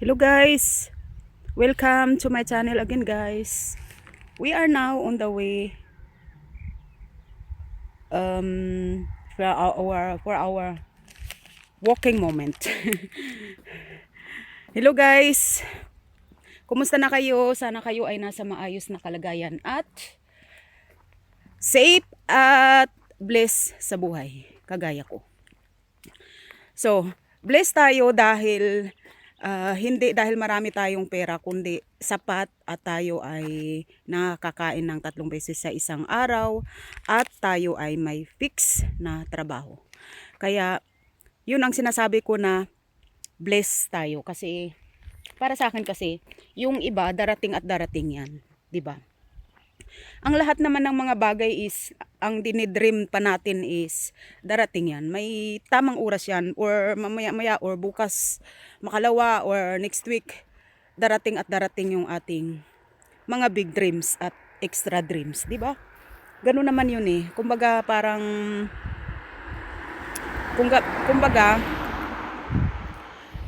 Hello guys! Welcome to my channel again guys. We are now on the way um, for our, for our walking moment. Hello guys! Kumusta na kayo? Sana kayo ay nasa maayos na kalagayan at safe at blessed sa buhay. Kagaya ko. So, blessed tayo dahil ah, hindi dahil marami tayong pera kundi sapat at tayo ay nakakain ng tatlong beses sa isang araw at tayo ay may fix na trabaho. Kaya yun ang sinasabi ko na blessed tayo kasi para sa akin kasi yung iba darating at darating yan, 'di ba? Ang lahat naman ng mga bagay is, ang dinidream pa natin is, darating yan. May tamang oras yan, or mamaya-maya, or bukas, makalawa, or next week, darating at darating yung ating mga big dreams at extra dreams, di ba? Ganun naman yun eh. Kumbaga, parang, kumbaga, kumbaga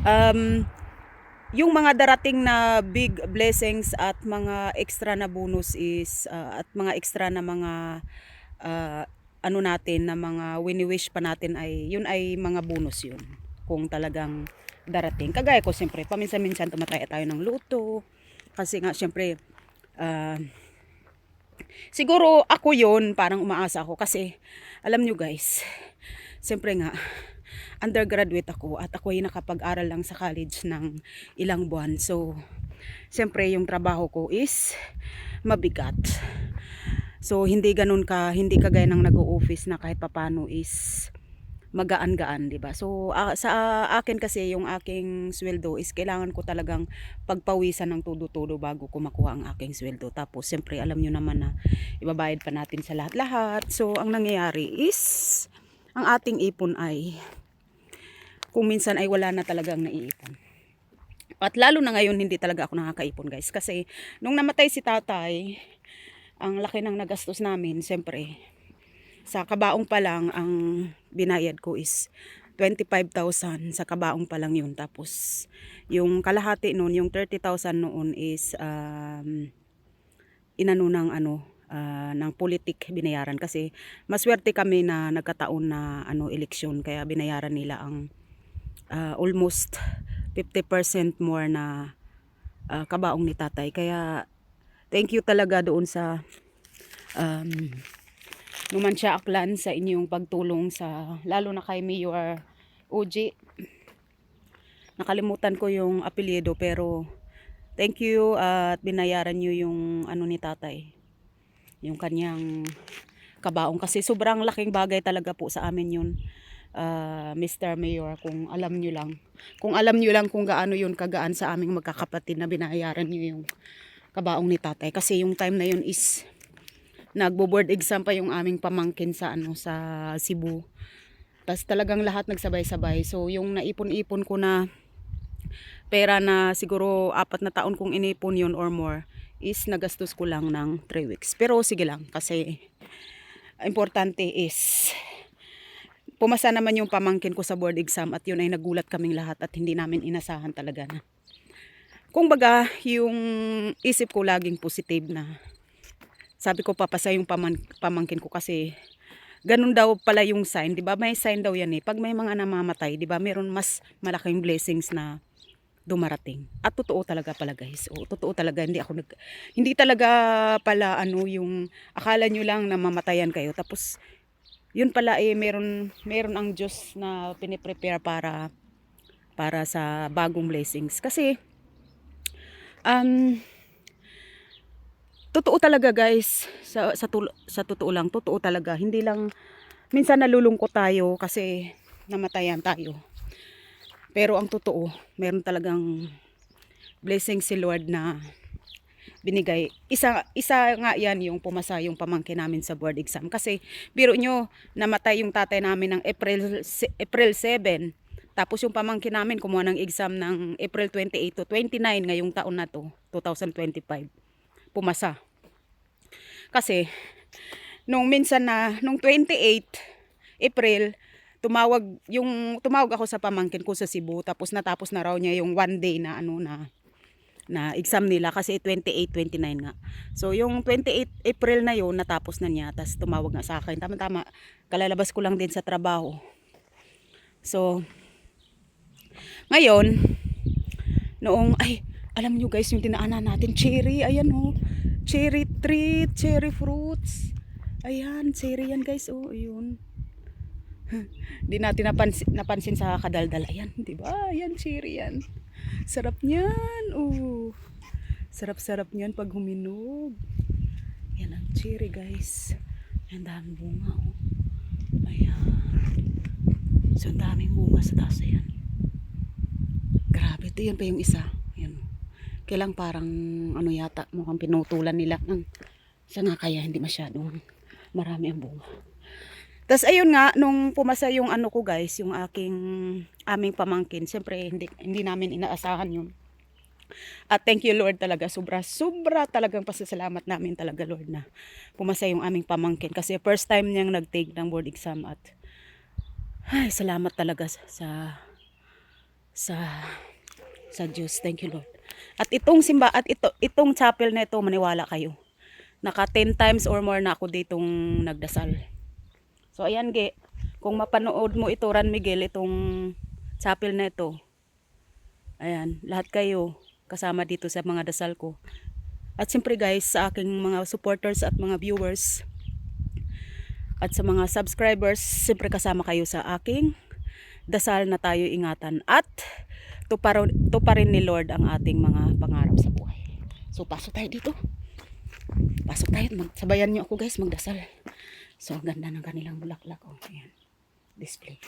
um, yung mga darating na big blessings at mga extra na bonus is uh, at mga extra na mga uh, ano natin na mga wini-wish pa natin ay yun ay mga bonus yun. Kung talagang darating. Kagaya ko siyempre paminsan-minsan tumataya tayo ng luto. Kasi nga siyempre uh, siguro ako yun parang umaasa ako. Kasi alam nyo guys siyempre nga undergraduate ako at ako ay nakapag-aral lang sa college ng ilang buwan. So, siyempre yung trabaho ko is mabigat. So, hindi ganun ka, hindi kagaya ng nag-o-office na kahit papano is magaan-gaan, 'di ba? So a- sa akin kasi yung aking sweldo is kailangan ko talagang pagpawisan ng todo-todo bago ko makuha ang aking sweldo. Tapos siyempre alam niyo naman na ibabayad pa natin sa lahat-lahat. So ang nangyayari is ang ating ipon ay kung minsan ay wala na talagang naiipon. At lalo na ngayon hindi talaga ako nakakaipon guys. Kasi nung namatay si tatay ang laki ng nagastos namin siyempre sa kabaong pa lang ang binayad ko is 25,000 sa kabaong pa lang yun. Tapos yung kalahati noon yung 30,000 noon is um, inano ng ano ah, ng politik binayaran. Kasi maswerte kami na nagkataon na ano eleksyon kaya binayaran nila ang uh, almost 50% more na uh, kabaong ni tatay. Kaya thank you talaga doon sa um, Numansya Aklan sa inyong pagtulong sa lalo na kay Mayor OJ. Nakalimutan ko yung apelyido pero thank you at binayaran nyo yung ano ni tatay. Yung kanyang kabaong kasi sobrang laking bagay talaga po sa amin yun uh, Mr. Mayor kung alam nyo lang. Kung alam nyo lang kung gaano yun kagaan sa aming magkakapatid na binayaran nyo yung kabaong ni tatay. Kasi yung time na yun is nagbo-board exam pa yung aming pamangkin sa ano sa Cebu. Tapos talagang lahat nagsabay-sabay. So yung naipon-ipon ko na pera na siguro apat na taon kong inipon yun or more is nagastos ko lang ng 3 weeks. Pero sige lang kasi importante is pumasa naman yung pamangkin ko sa board exam at yun ay nagulat kaming lahat at hindi namin inasahan talaga na. Kung baga, yung isip ko laging positive na sabi ko papasa yung pamang, pamangkin ko kasi ganun daw pala yung sign, 'di ba? May sign daw 'yan eh. Pag may mga namamatay, 'di ba? Meron mas malaking blessings na dumarating. At totoo talaga pala guys. O totoo talaga hindi ako nag hindi talaga pala ano yung akala nyo lang na mamatayan kayo tapos yun pala eh meron meron ang Diyos na piniprepare para para sa bagong blessings. Kasi um totoo talaga guys sa sa, tul- sa totoo lang totoo talaga. Hindi lang minsan nalulungkot tayo kasi namatayan tayo. Pero ang totoo meron talagang blessing si Lord na binigay. Isa, isa nga yan yung pumasa yung pamangkin namin sa board exam. Kasi biro nyo, namatay yung tatay namin ng April, April 7. Tapos yung pamangkin namin kumuha ng exam ng April 28 to 29 ngayong taon na to, 2025. Pumasa. Kasi, nung minsan na, nung 28 April, tumawag yung tumawag ako sa pamangkin ko sa Cebu tapos natapos na raw niya yung one day na ano na na exam nila kasi 28 29 nga. So yung 28 April na yun natapos na niya tapos tumawag nga sa akin. Tama tama. Kalalabas ko lang din sa trabaho. So ngayon noong ay alam nyo guys yung tinaanan natin cherry ayan oh cherry treat cherry fruits ayan cherry yan guys oh ayun Di natin napansin, napansin sa kadaldal. Ayan, di ba? Ayan, cherry yan. Sarap niyan. Oh. Sarap-sarap niyan pag huminog. Yan ang cherry, guys. Ang daming bunga, oh. Ayan. So, ang daming bunga sa taas. Ayan. Grabe. Ito yan pa yung isa. Ayan. Kailang parang, ano yata, mukhang pinutulan nila. Ng, sa nga kaya hindi masyadong marami ang bunga. Tapos ayun nga, nung pumasa yung ano ko guys, yung aking aming pamangkin, siyempre hindi, hindi namin inaasahan yun. At thank you Lord talaga, sobra, sobra talagang pasasalamat namin talaga Lord na pumasa yung aming pamangkin. Kasi first time niyang nag-take ng board exam at ay, salamat talaga sa sa sa, sa Diyos. Thank you Lord. At itong simba, at ito, itong chapel na ito, maniwala kayo. Naka 10 times or more na ako ditong nagdasal. So ayan ge, kung mapanood mo ito Ran Miguel itong chapel na ito. Ayan, lahat kayo kasama dito sa mga dasal ko. At siyempre guys, sa aking mga supporters at mga viewers at sa mga subscribers, siyempre kasama kayo sa aking dasal na tayo ingatan at tuparin, tuparin ni Lord ang ating mga pangarap sa buhay. So pasok tayo dito. Pasok tayo, magsabayan niyo ako guys, magdasal. So, ang ganda ng kanilang bulaklak. Oh, ayan. Display.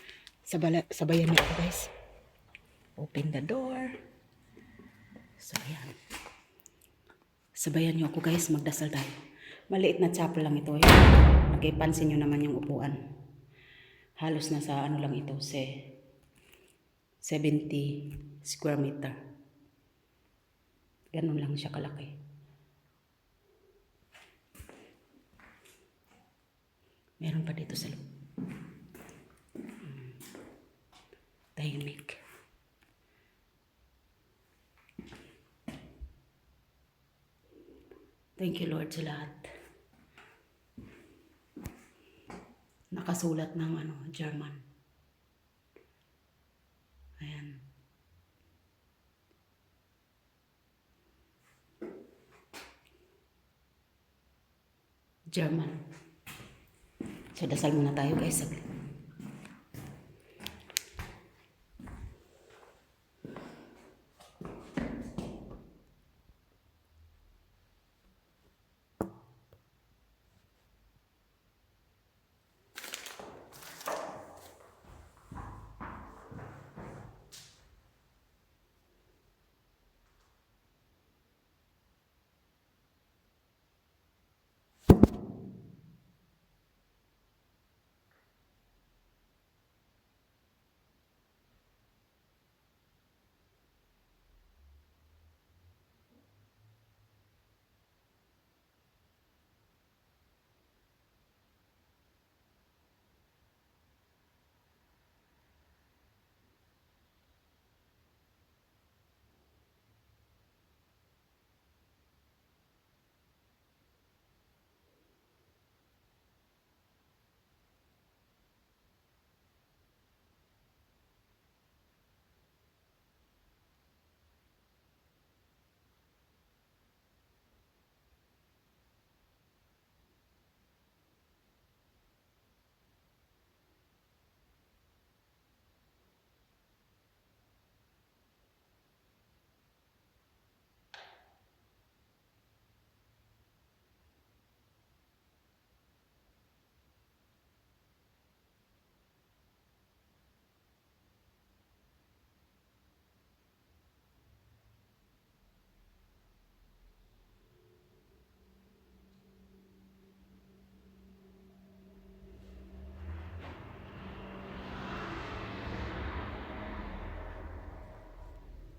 Sabala, sabayan ako guys. Open the door. So, ayan. Sabayan niyo ako guys, magdasal tayo. Maliit na chapel lang ito. Ayan. Nakipansin niyo naman yung upuan. Halos nasa ano lang ito, se 70 square meter. Ganun lang siya kalaki. Meron pa dito sa loob. Hmm. Tahimik. Thank you Lord sa lahat. Nakasulat ng ano, German. Ayan. German. So, dasal muna tayo guys.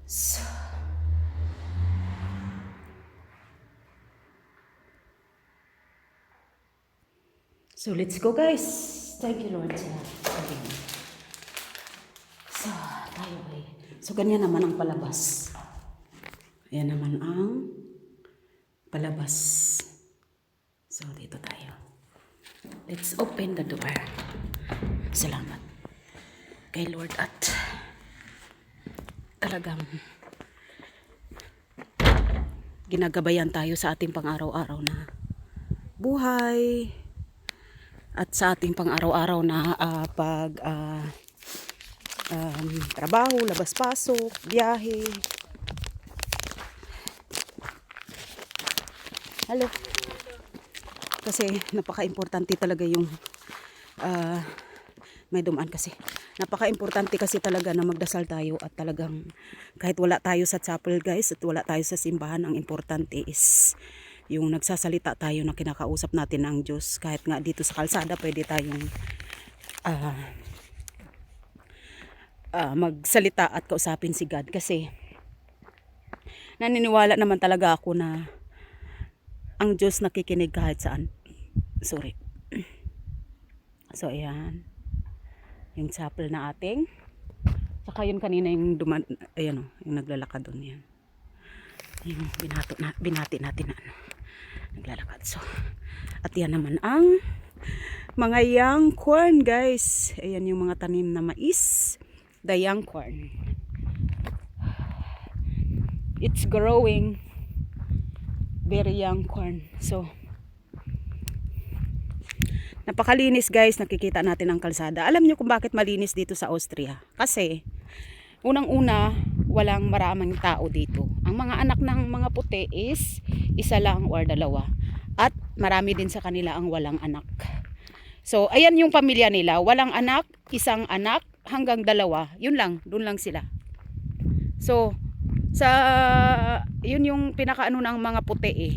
So, so let's go guys. Thank you Lord sa sabi mo. So, ganyan naman ang palabas. Ayan naman ang palabas. So, dito tayo. Let's open the door. Salamat kay Lord at talagang ginagabayan tayo sa ating pang-araw-araw na buhay at sa ating pang-araw-araw na ah, pag ah, um, trabaho, labas-pasok, biyahe. Hello. Kasi napaka-importante talaga yung ah, may dumaan kasi. Napaka-importante kasi talaga na magdasal tayo at talagang kahit wala tayo sa chapel guys at wala tayo sa simbahan, ang importante is yung nagsasalita tayo na kinakausap natin ang Diyos. Kahit nga dito sa kalsada pwede tayong ah, ah, magsalita at kausapin si God kasi naniniwala naman talaga ako na ang Diyos nakikinig kahit saan. Sorry. So, ayan. Yung chapel na ating. Saka yun kanina yung duman, ayan o, yung naglalakad doon yan. Yung binato na, binati natin na ano, naglalakad. So, at yan naman ang mga young corn guys. Ayan yung mga tanim na mais. The young corn. It's growing very young corn. So, napakalinis guys, nakikita natin ang kalsada. Alam niyo kung bakit malinis dito sa Austria? Kasi, unang-una, walang maraming tao dito. Ang mga anak ng mga puti is isa lang or dalawa. At marami din sa kanila ang walang anak. So, ayan yung pamilya nila. Walang anak, isang anak, hanggang dalawa. Yun lang, dun lang sila. So, sa yun yung pinakaano ng mga puti eh.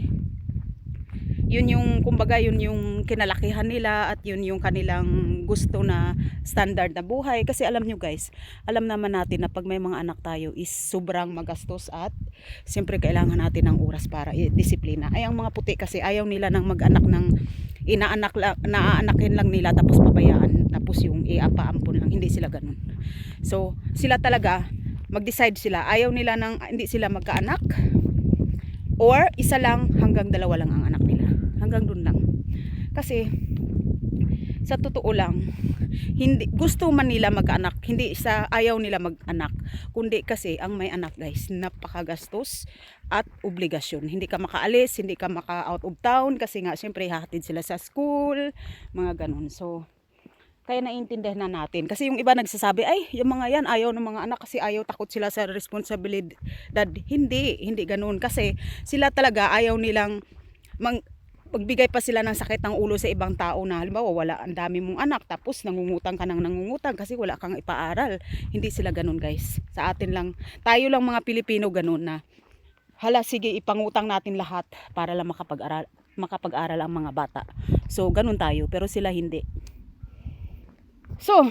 Yun yung kumbaga yun yung kinalakihan nila at yun yung kanilang gusto na standard na buhay kasi alam nyo guys, alam naman natin na pag may mga anak tayo is sobrang magastos at siyempre kailangan natin ng oras para disiplina. Ay ang mga puti kasi ayaw nila ng mag-anak ng inaanak naaanakin lang nila tapos pabayaan tapos yung iapaampon lang hindi sila ganun. So sila talaga mag-decide sila. Ayaw nila ng hindi sila magkaanak or isa lang hanggang dalawa lang ang anak nila. Hanggang dun lang. Kasi sa totoo lang, hindi gusto man nila mag-anak, hindi sa ayaw nila mag-anak, kundi kasi ang may anak guys, napakagastos at obligasyon. Hindi ka makaalis, hindi ka maka out of town kasi nga syempre hahatid sila sa school, mga ganun. So kaya naiintindihan na natin. Kasi yung iba nagsasabi, ay, yung mga yan, ayaw ng mga anak kasi ayaw takot sila sa responsibilidad. Hindi, hindi ganun. Kasi sila talaga ayaw nilang mang, magbigay pa sila ng sakit ng ulo sa ibang tao na halimbawa wala ang dami mong anak tapos nangungutang ka nang nangungutang kasi wala kang ipaaral. Hindi sila ganun guys. Sa atin lang, tayo lang mga Pilipino ganun na hala sige ipangutang natin lahat para lang makapag-aral makapag-aral ang mga bata. So ganun tayo pero sila hindi. So,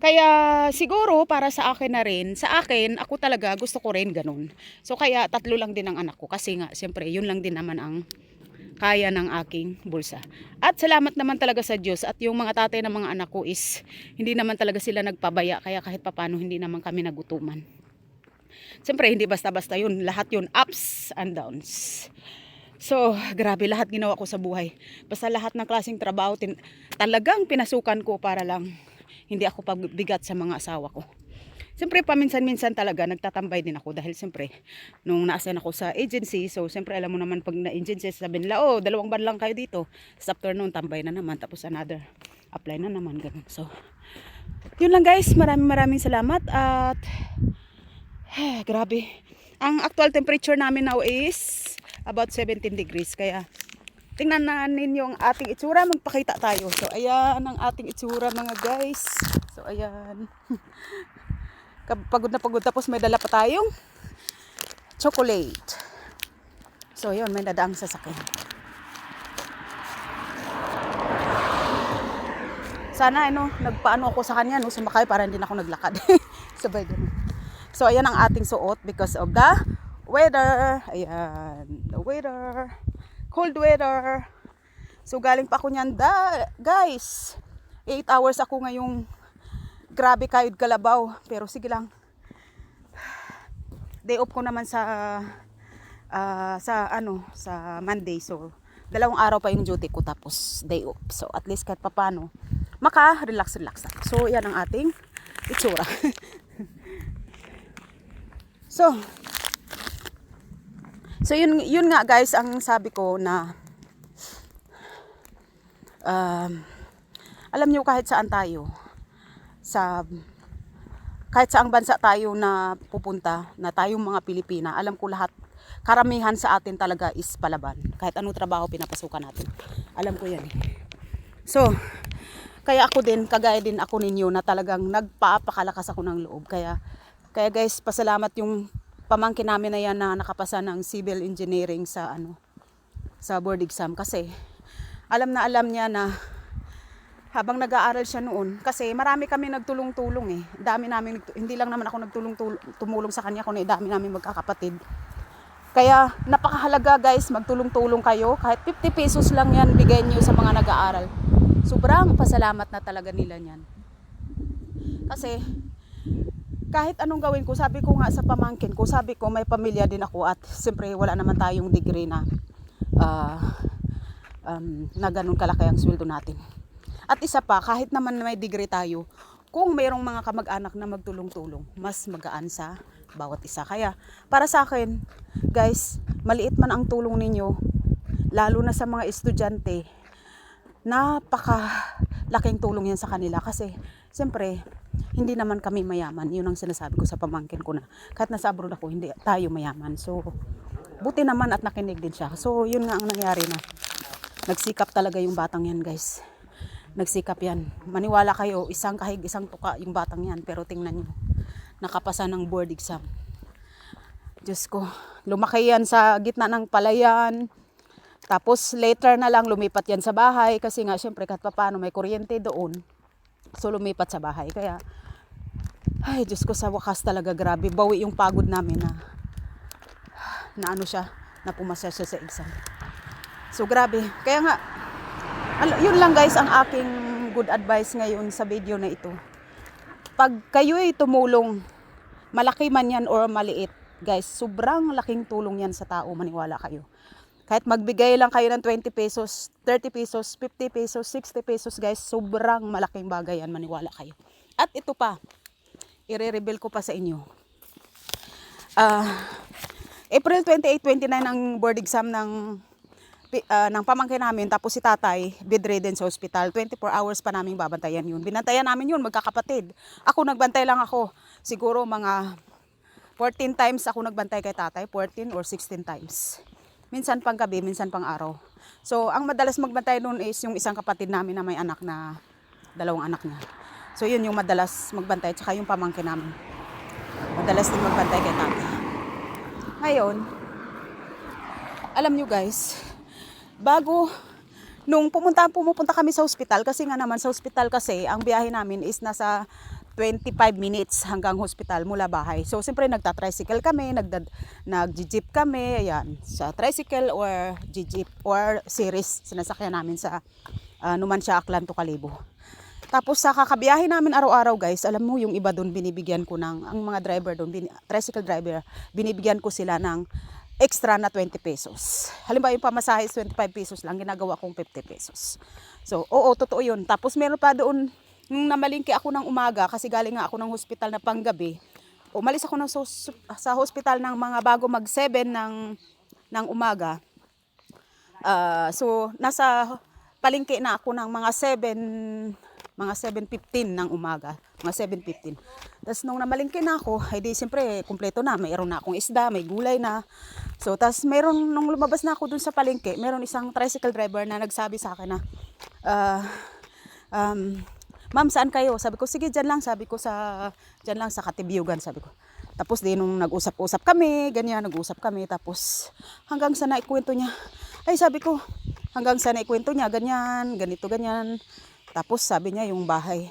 kaya siguro para sa akin na rin, sa akin, ako talaga gusto ko rin ganun. So kaya tatlo lang din ang anak ko kasi nga siyempre yun lang din naman ang kaya ng aking bulsa. At salamat naman talaga sa Diyos at yung mga tatay ng mga anak ko is hindi naman talaga sila nagpabaya kaya kahit papano hindi naman kami nagutuman. Siyempre hindi basta-basta yun, lahat yun ups and downs. So, grabe lahat ginawa ko sa buhay. Basta lahat ng klaseng trabaho tin- talagang pinasukan ko para lang hindi ako pagbigat sa mga asawa ko. Siyempre, paminsan-minsan talaga, nagtatambay din ako dahil siyempre, nung naasan ako sa agency, so siyempre, alam mo naman pag na-agency, sabihin nila, oh, dalawang ban lang kayo dito. Sa afternoon, tambay na naman, tapos another, apply na naman, ganun. So, yun lang guys, maraming maraming salamat at, grabe. Ang actual temperature namin now is about 17 degrees, kaya, tingnan na ninyo ang ating itsura, magpakita tayo. So, ayan ang ating itsura mga guys. So, ayan. Pagod na pagod tapos may dala pa tayong chocolate. So, yun, may nadaang sasakyan. Sana, ano, nagpaano ako sa kanya, no, sumakay para hindi na ako naglakad. Sabay ganun. So, ayan ang ating suot because of the weather. Ayan, the weather. Cold weather. So, galing pa ako niyan, da, guys. 8 hours ako ngayong grabe kayod kalabaw. Pero sige lang. day off ko naman sa ah, sa ano, sa Monday. So, dalawang araw pa yung duty ko tapos day off. So, at least kahit papano, maka-relax-relax ako. So, yan ang ating itsura. so, so yun, yun nga guys, ang sabi ko na um, alam nyo kahit saan tayo, sa kahit saang bansa tayo na pupunta, na tayong mga Pilipina, alam ko lahat, karamihan sa atin talaga is palaban. Kahit anong trabaho pinapasukan natin. Alam ko yan eh. So, kaya ako din, kagaya din ako ninyo na talagang nagpapakalakas ako ng loob. Kaya, kaya guys, pasalamat yung pamangkin namin na yan na nakapasa ng civil engineering sa ano sa board exam kasi alam na alam niya na habang nag-aaral siya noon kasi marami kami nagtulong-tulong eh. Dami namin hindi lang naman ako nagtulong tumulong sa kanya kundi dami namin magkakapatid. Kaya napakahalaga guys, magtulong-tulong kayo. Kahit 50 pesos lang yan bigay niyo sa mga nag-aaral. Sobrang pasalamat na talaga nila niyan. Kasi kahit anong gawin ko, sabi ko nga sa pamangkin ko, sabi ko may pamilya din ako at siyempre wala naman tayong degree na ah, um, na ganun kalaki ang sweldo natin. At isa pa, kahit naman may degree tayo, kung mayroong mga kamag-anak na magtulong-tulong, mas magaan sa bawat isa. Kaya, para sa akin, guys, maliit man ang tulong ninyo, lalo na sa mga estudyante, napaka laking tulong yan sa kanila. Kasi siyempre hindi naman kami mayaman. Yun ang sinasabi ko sa pamangkin ko na kahit nasa abroad ako hindi tayo mayaman. So buti naman at nakinig din siya. So yun nga ang nangyari na nagsikap talaga yung batang yan guys nagsikap yan maniwala kayo isang kahig isang tuka yung batang yan pero tingnan nyo nakapasa ng board exam Diyos ko lumaki yan sa gitna ng palayan tapos later na lang lumipat yan sa bahay kasi nga syempre kahit paano may kuryente doon. So lumipat sa bahay. Kaya ay Diyos ko sa wakas talaga grabe. Bawi yung pagod namin na na ano siya, na pumasa siya sa exam. So grabe. Kaya nga yun lang guys ang aking good advice ngayon sa video na ito. Pag kayo ay tumulong, malaki man yan or maliit, guys, sobrang laking tulong yan sa tao, maniwala kayo. Kahit magbigay lang kayo ng 20 pesos, 30 pesos, 50 pesos, 60 pesos guys, sobrang malaking bagay yan, maniwala kayo. At ito pa, ire-reveal ko pa sa inyo. Ah, April 28, 29 ang board exam ng ah, ng pamangkin namin tapos si tatay bedridden sa hospital 24 hours pa namin babantayan yun binantayan namin yun magkakapatid ako nagbantay lang ako siguro mga 14 times ako nagbantay kay tatay 14 or 16 times minsan pang gabi, minsan pang araw. So, ang madalas magbantay noon is yung isang kapatid namin na may anak na dalawang anak niya. So, yun yung madalas magbantay, tsaka yung pamangkin namin. Madalas din magbantay kay tatay. Ngayon, alam nyo guys, bago nung pumunta pumupunta kami sa ospital kasi nga naman sa ospital kasi ang biyahe namin is nasa 25 minutes hanggang hospital mula bahay. So, siyempre nagta-tricycle kami, nagdad, nag-jeep kami, ayan, sa tricycle or jeep or series sinasakyan namin sa uh, Numancia, Aklan to Kalibo. Tapos sa kakabiyahe namin araw-araw guys, alam mo yung iba doon binibigyan ko ng, ang mga driver doon, bin, tricycle driver, binibigyan ko sila ng extra na 20 pesos. Halimbawa yung pamasahe is 25 pesos lang, ginagawa kong 50 pesos. So, oo, totoo yun. Tapos meron pa doon, nung namalingki ako ng umaga, kasi galing nga ako ng hospital na panggabi, umalis ako ng sos- sa hospital ng mga bago mag 7 ng, ng umaga. Ah, so, nasa palengke na ako ng mga 7 mga 7.15 ng umaga. Mga 7.15. Tapos nung namalingkin na ako, ay di siyempre, kumpleto na. Mayroon na akong isda, may gulay na. So, tapos meron, nung lumabas na ako dun sa palengke, meron isang tricycle driver na nagsabi sa akin na, ah, um, ma'am, saan kayo? Sabi ko, sige, dyan lang. Sabi ko, sa, dyan lang sa Katibyugan, sabi ko. Tapos di nung nag-usap-usap kami, ganyan, nag-usap kami. Tapos hanggang sa naikwento niya, ay sabi ko, hanggang sa naikwento niya, ganyan, ganito, ganyan. Tapos sabi niya yung bahay.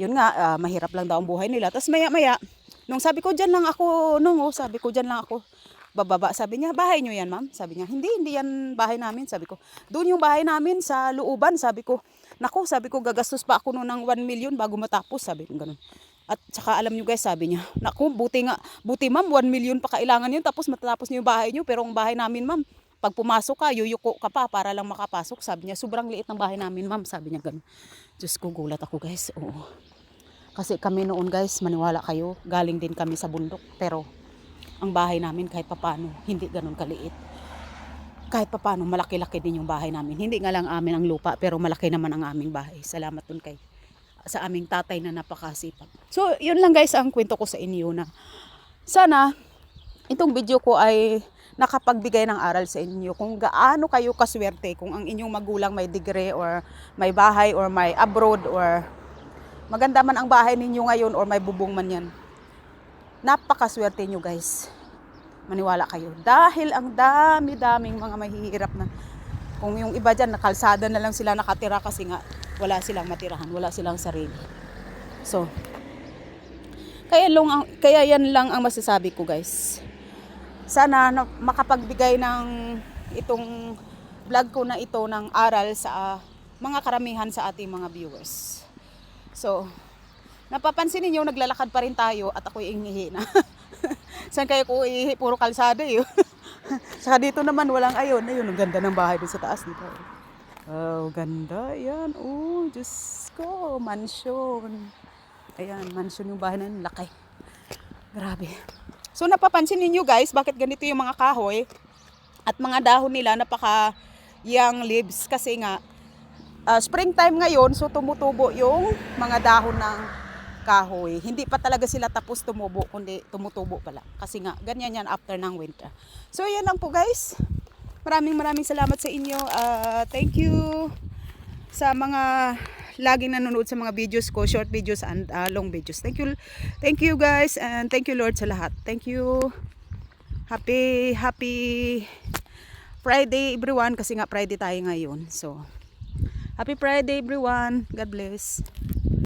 Yun nga, ah, mahirap lang daw ang buhay nila. Tapos maya-maya, nung sabi ko, dyan lang ako, nung oh, sabi ko, dyan lang ako bababa. Sabi niya, bahay niyo yan, ma'am? Sabi niya, hindi, hindi yan bahay namin. Sabi ko, doon yung bahay namin sa looban. Sabi ko, naku, sabi ko, gagastos pa ako noon ng 1 million bago matapos. Sabi ko, ganun. At saka alam nyo guys, sabi niya, naku, buti nga, buti ma'am, 1 million pa kailangan yun, tapos matatapos niyo yung bahay niyo, pero ang bahay namin ma'am, pag pumasok ka, yuyuko ka pa para lang makapasok. Sabi niya, sobrang liit ng bahay namin ma'am, sabi niya ganun. Diyos ko, gulat ako guys, oo. Kasi kami noon guys, maniwala kayo, galing din kami sa bundok, pero ang bahay namin kahit papano, hindi ganun kaliit. Kahit papano, malaki-laki din yung bahay namin. Hindi nga lang amin ang lupa, pero malaki naman ang aming bahay. Salamat dun kay sa aming tatay na napakasipag. So, yun lang guys ang kwento ko sa inyo na sana itong video ko ay nakapagbigay ng aral sa inyo kung gaano kayo kaswerte kung ang inyong magulang may degree or may bahay or may abroad or maganda man ang bahay ninyo ngayon or may bubong man yan. Napakaswerte nyo guys. Maniwala kayo. Dahil ang dami-daming mga mahihirap na kung yung iba dyan, nakalsada na lang sila nakatira kasi nga wala silang matirahan, wala silang sarili. So, kaya, lang, ang- kaya yan lang ang masasabi ko guys. Sana na, makapagbigay ng itong vlog ko na ito ng aral sa ah, mga karamihan sa ating mga viewers. So, napapansin ninyo, naglalakad pa rin tayo at ako'y ingihi na. Saan kayo ko ihi? Puro kalsada eh. Saka dito naman walang ayon. Ayun, ang ganda ng bahay doon sa taas dito. Oh, ganda. Ayan. Oh, Diyos ko. Mansion. Ayan, mansion yung bahay na yun. Laki. Grabe. So, napapansin ninyo guys, bakit ganito yung mga kahoy at mga dahon nila napaka young leaves kasi nga ah, springtime ngayon so tumutubo yung mga dahon ng kahoy. Hindi pa talaga sila tapos tumubo kundi tumutubo pala. Kasi nga ganyan yan after ng winter. So yan lang po guys. Maraming maraming salamat sa inyo. Ah, thank you sa mga laging nanonood sa mga videos ko, short videos and ah, long videos. Thank you. Thank you guys and thank you Lord sa lahat. Thank you. Happy happy Friday everyone kasi nga Friday tayo ngayon. So Happy Friday everyone. God bless.